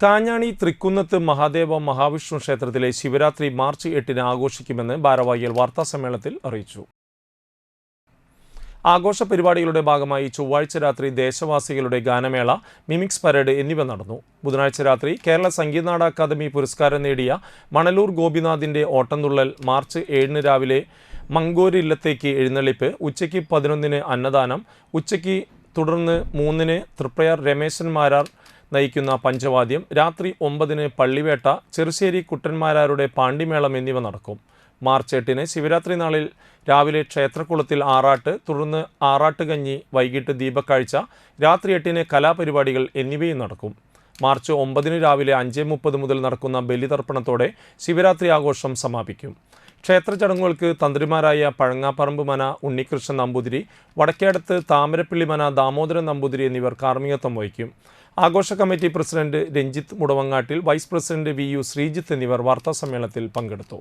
കാഞ്ഞാണി തൃക്കുന്നത്ത് മഹാദേവ മഹാവിഷ്ണു ക്ഷേത്രത്തിലെ ശിവരാത്രി മാർച്ച് എട്ടിന് ആഘോഷിക്കുമെന്ന് ഭാരവാഹികൾ വാർത്താസമ്മേളനത്തിൽ അറിയിച്ചു. ആഘോഷ പരിപാടികളുടെ ഭാഗമായി ചൊവ്വാഴ്ച രാത്രി ദേശവാസികളുടെ ഗാനമേള മിമിക്സ് പരേഡ് എന്നിവ നടന്നു. ബുധനാഴ്ച രാത്രി കേരള സംഗീതനാട അക്കാദമി പുരസ്കാരം നേടിയ മണലൂർ ഗോപിനാഥിന്റെ ഓട്ടംതുള്ളൽ മാർച്ച് ഏഴിന് രാവിലെ മങ്കോരില്ലത്തേക്ക് എഴുന്നള്ളിപ്പ് ഉച്ചയ്ക്ക് പതിനൊന്നിന് അന്നദാനം ഉച്ചയ്ക്ക് തുടർന്ന് മൂന്നിന് തൃപ്രയാർ രമേശൻ മാരാർ നയിക്കുന്ന പഞ്ചവാദ്യം രാത്രി ഒമ്പതിന് പള്ളിവേട്ട ചെറുശ്ശേരി കുട്ടന്മാരാരുടെ പാണ്ടിമേളം എന്നിവ നടക്കും. മാർച്ച് എട്ടിന് ശിവരാത്രി നാളിൽ രാവിലെ ക്ഷേത്രക്കുളത്തിൽ ആറാട്ട് തുടർന്ന് ആറാട്ടുകഞ്ഞി വൈകിട്ട് ദീപക്കാഴ്ച രാത്രി എട്ടിന് കലാപരിപാടികൾ എന്നിവയും നടക്കും. മാർച്ച് ഒമ്പതിന് രാവിലെ അഞ്ച് മുപ്പത് മുതൽ നടക്കുന്ന ബലിതർപ്പണത്തോടെ ശിവരാത്രി ആഘോഷം സമാപിക്കും. ക്ഷേത്ര ചടങ്ങുകൾക്ക് തന്ത്രിമാരായ പഴങ്ങാപ്പറമ്പ് മന ഉണ്ണികൃഷ്ണൻ നമ്പൂതിരി വടക്കേടത്ത് താമരപ്പള്ളി മന ദാമോദരൻ നമ്പൂതിരി എന്നിവർ കാർമ്മികത്വം വഹിക്കും. ആഘോഷ committee president Ranjith Mudavangattil vice president V U Sreejith എന്നിവർ വാർത്താസമ്മേളനത്തിൽ പങ്കെടുത്തു.